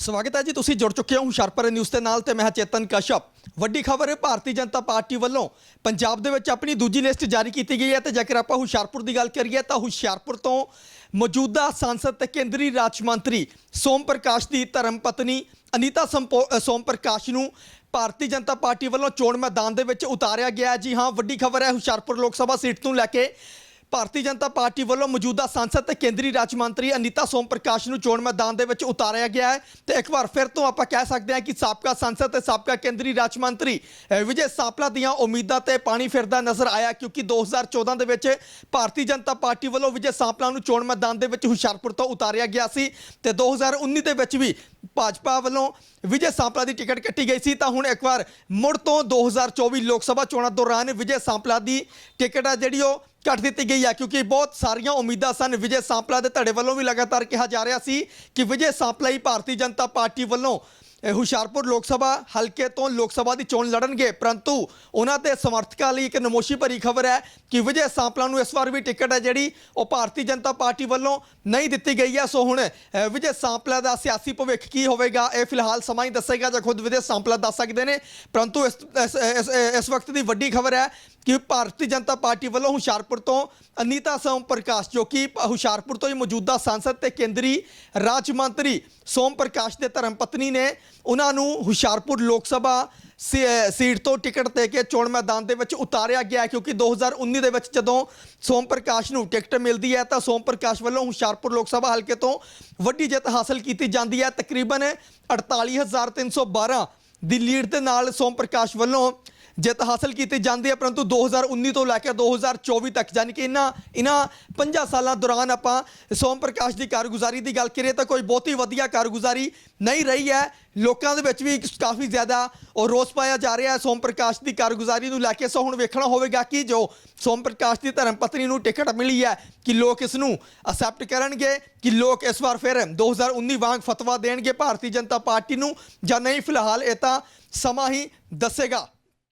ਸਵਾਗਤ ਹੈ ਜੀ, ਤੁਸੀਂ ਜੁੜ ਚੁੱਕੇ ਹੋ ਹੁਸ਼ਿਆਰਪੁਰ ਨਿਊਜ਼ ਦੇ ਨਾਲ ਤੇ ਮੈਂ ਚੇਤਨ ਕਸ਼ਪ। ਵੱਡੀ ਖਬਰ ਹੈ ਭਾਰਤੀ ਜਨਤਾ ਪਾਰਟੀ ਵੱਲੋਂ ਪੰਜਾਬ ਦੇ ਵਿੱਚ ਆਪਣੀ ਦੂਜੀ ਲਿਸਟ ਜਾਰੀ ਕੀਤੀ ਗਈ ਹੈ ਤੇ ਜੇਕਰ ਆਪਾਂ ਹੁਸ਼ਿਆਰਪੁਰ ਦੀ ਗੱਲ ਕਰੀਏ ਤਾਂ ਹੁਸ਼ਿਆਰਪੁਰ ਤੋਂ ਮੌਜੂਦਾ ਸੰਸਦ ਤੇ ਕੇਂਦਰੀ ਰਾਜ ਮੰਤਰੀ ਸੋਮ ਪ੍ਰਕਾਸ਼ ਦੀ ਧਰਮ ਪਤਨੀ ਅਨੀਤਾ ਸੰਪੋ- ਸੋਮ ਪ੍ਰਕਾਸ਼ ਨੂੰ ਭਾਰਤੀ ਜਨਤਾ ਪਾਰਟੀ ਵੱਲੋਂ ਚੋਣ ਮੈਦਾਨ ਦੇ ਵਿੱਚ ਉਤਾਰਿਆ ਗਿਆ ਜੀ ਹਾਂ, ਵੱਡੀ ਖਬਰ ਹੈ, ਹੁਸ਼ਿਆਰਪੁਰ ਲੋਕ ਸਭਾ ਸੀਟ ਤੋਂ ਲੈ ਕੇ ਭਾਰਤੀ ਜਨਤਾ ਪਾਰਟੀ ਵੱਲੋਂ ਮੌਜੂਦਾ ਸੰਸਦ ਤੇ ਕੇਂਦਰੀ ਰਾਜ ਮੰਤਰੀ ਅਨੀਤਾ ਸੋਮ ਪ੍ਰਕਾਸ਼ ਨੂੰ ਚੋਣ ਮੈਦਾਨ ਦੇ ਵਿੱਚ ਉਤਾਰਿਆ ਗਿਆ ਹੈ ਤੇ ਇੱਕ ਵਾਰ ਫਿਰ ਤੋਂ ਆਪਾਂ ਕਹਿ ਸਕਦੇ ਹਾਂ ਕਿ ਸਾਬਕਾ ਸੰਸਦ ਤੇ ਸਾਬਕਾ ਕੇਂਦਰੀ ਰਾਜ ਮੰਤਰੀ ਵਿਜੇ ਸਾਪਲਾ ਦੀਆਂ ਉਮੀਦਾਂ ਤੇ ਪਾਣੀ ਫਿਰਦਾ ਨਜ਼ਰ ਆਇਆ ਕਿਉਂਕਿ 2014 ਦੇ ਵਿੱਚ ਭਾਰਤੀ ਜਨਤਾ ਪਾਰਟੀ ਵੱਲੋਂ ਵਿਜੇ ਸਾਪਲਾ ਨੂੰ ਚੋਣ ਮੈਦਾਨ ਦੇ ਵਿੱਚ ਹੁਸ਼ਿਆਰਪੁਰ ਤੋਂ ਉਤਾਰਿਆ ਗਿਆ ਸੀ ਤੇ 2019 ਦੇ ਵਿੱਚ ਵੀ ਭਾਜਪਾ ਵੱਲੋਂ ਵਿਜੇ ਸਾਂਪਲਾ ਦੀ ਟਿਕਟ ਕੱਟੀ ਗਈ ਸੀ ਤਾਂ ਹੁਣ ਇੱਕ ਵਾਰ ਮੁੜ ਤੋਂ 2024 ਲੋਕ ਸਭਾ ਚੋਣਾਂ ਦੌਰਾਨ ਵਿਜੇ ਸਾਂਪਲਾ ਦੀ ਟਿਕਟ ਆ ਜਿਹੜੀ ਉਹ ਕੱਟ ਦਿੱਤੀ ਗਈ ਹੈ, ਕਿਉਂਕਿ ਬਹੁਤ ਸਾਰੀਆਂ ਉਮੀਦਾਂ ਸਨ। ਵਿਜੇ ਸਾਂਪਲਾ ਦੇ ਧੜੇ ਵੱਲੋਂ ਵੀ ਲਗਾਤਾਰ ਕਿਹਾ ਜਾ ਰਿਹਾ ਸੀ ਕਿ ਵਿਜੇ ਸਾਂਪਲਾ ਹੀ ਭਾਰਤੀ ਜਨਤਾ ਪਾਰਟੀ ਵੱਲੋਂ ਹੁਸ਼ਿਆਰਪੁਰ ਲੋਕ ਸਭਾ ਹਲਕੇ ਤੋਂ ਲੋਕ ਸਭਾ ਦੀ ਚੋਣ ਲੜਨਗੇ, ਪਰੰਤੂ ਉਹਨਾਂ ਦੇ ਸਮਰਥਕਾਂ ਲਈ ਇੱਕ ਨਮੋਸ਼ੀ ਭਰੀ ਖਬਰ ਹੈ ਕਿ ਵਿਜੇ ਸਾਂਪਲਾ ਨੂੰ ਇਸ ਵਾਰ ਵੀ ਟਿਕਟ ਹੈ ਜਿਹੜੀ ਉਹ ਭਾਰਤੀ ਜਨਤਾ ਪਾਰਟੀ ਵੱਲੋਂ ਨਹੀਂ ਦਿੱਤੀ ਗਈ ਹੈ। ਸੋ ਹੁਣ ਵਿਜੇ ਸਾਂਪਲਾ ਦਾ ਸਿਆਸੀ ਭਵਿੱਖ ਕੀ ਹੋਵੇਗਾ, ਇਹ ਫਿਲਹਾਲ ਸਮਾਂ ਹੀ ਦੱਸੇਗਾ ਜਾਂ ਖੁਦ ਵਿਜੇ ਸਾਂਪਲਾ ਦੱਸ ਸਕਦੇ ਨੇ। ਪਰੰਤੂ ਇਸ, ਇਸ- ਵਕਤ ਦੀ ਵੱਡੀ ਖਬਰ ਹੈ ਕਿ ਭਾਰਤੀ ਜਨਤਾ ਪਾਰਟੀ ਵੱਲੋਂ ਹੁਸ਼ਿਆਰਪੁਰ ਤੋਂ ਅਨੀਤਾ ਸੋਮ ਪ੍ਰਕਾਸ਼, ਜੋ ਕਿ ਹੁਸ਼ਿਆਰਪੁਰ ਤੋਂ ਹੀ ਮੌਜੂਦਾ ਸੰਸਦ ਤੇ ਕੇਂਦਰੀ ਰਾਜ ਮੰਤਰੀ ਸੋਮ ਪ੍ਰਕਾਸ਼ ਦੇ ਧਰਮ ਪਤਨੀ ਨੇ ਉਹਨਾਂ ਨੂੰ ਹੁਸ਼ਿਆਰਪੁਰ ਲੋਕ ਸਭਾ ਸੀ- ਸੀਟ ਤੋਂ ਟਿਕਟ ਦੇ ਕੇ ਚੋਣ ਮੈਦਾਨ ਦੇ ਵਿੱਚ ਉਤਾਰਿਆ ਗਿਆ ਹੈ, ਕਿਉਂਕਿ 2019 ਦੇ ਵਿੱਚ ਜਦੋਂ ਸੋਮ ਪ੍ਰਕਾਸ਼ ਨੂੰ ਟਿਕਟ ਮਿਲਦੀ ਹੈ, ਤਾਂ ਸੋਮ ਪ੍ਰਕਾਸ਼ ਵੱਲੋਂ ਹੁਸ਼ਿਆਰਪੁਰ ਲੋਕ ਸਭਾ ਹਲਕੇ ਤੋਂ ਵੱਡੀ ਜਿੱਤ ਹਾਸਲ ਕੀਤੀ ਜਾਂਦੀ ਹੈ। ਤਕਰੀਬਨ 48312 ਦੀ ਲੀਡ ਦੇ ਨਾਲ ਸੋਮ ਪ੍ਰਕਾਸ਼ ਵੱਲੋਂ ਜਿੱਤ ਹਾਸਲ ਕੀਤੀ ਜਾਂਦੀ ਹੈ, ਪਰੰਤੂ 2019 ਤੋਂ ਲੈ ਕੇ 2024 ਤੱਕ, ਯਾਨੀ ਕਿ ਇਹਨਾਂ ਇਹਨਾਂ 5 ਸਾਲਾਂ ਦੌਰਾਨ ਆਪਾਂ ਸੋਮ ਪ੍ਰਕਾਸ਼ ਦੀ ਕਾਰਗੁਜ਼ਾਰੀ ਦੀ ਗੱਲ ਕਰੀਏ ਤਾਂ ਕੋਈ ਬਹੁਤੀ ਵਧੀਆ ਕਾਰਗੁਜ਼ਾਰੀ ਨਹੀਂ ਰਹੀ ਹੈ। ਲੋਕਾਂ ਦੇ ਵਿੱਚ ਵੀ ਕਾਫੀ ਜ਼ਿਆਦਾ ਉਹ ਰੋਸ ਪਾਇਆ ਜਾ ਰਿਹਾ ਹੈ। ਸੋਮ ਪ੍ਰਕਾਸ਼ ਦੀ ਕਾਰਗੁਜ਼ਾਰੀ ਨੂੰ ਲੈ ਕੇ ਸੋ ਹੁਣ ਵੇਖਣਾ ਹੋਵੇਗਾ ਕਿ ਜੋ ਸੋਮ ਪ੍ਰਕਾਸ਼ ਦੀ ਧਰਮ ਪਤਨੀ ਨੂੰ ਟਿਕਟ ਮਿਲੀ ਹੈ ਕਿ ਲੋਕ ਇਸ ਨੂੰ ਅਸੈਪਟ ਕਰਨਗੇ, ਕਿ ਲੋਕ ਇਸ ਵਾਰ ਫਿਰ 2019 ਵਾਂਗ ਫਤਵਾ ਦੇਣਗੇ ਭਾਰਤੀ ਜਨਤਾ ਪਾਰਟੀ ਨੂੰ ਜਾਂ ਨਹੀਂ, ਫਿਲਹਾਲ ਇਹ ਤਾਂ ਸਮਾਂ ਹੀ ਦੱਸੇਗਾ।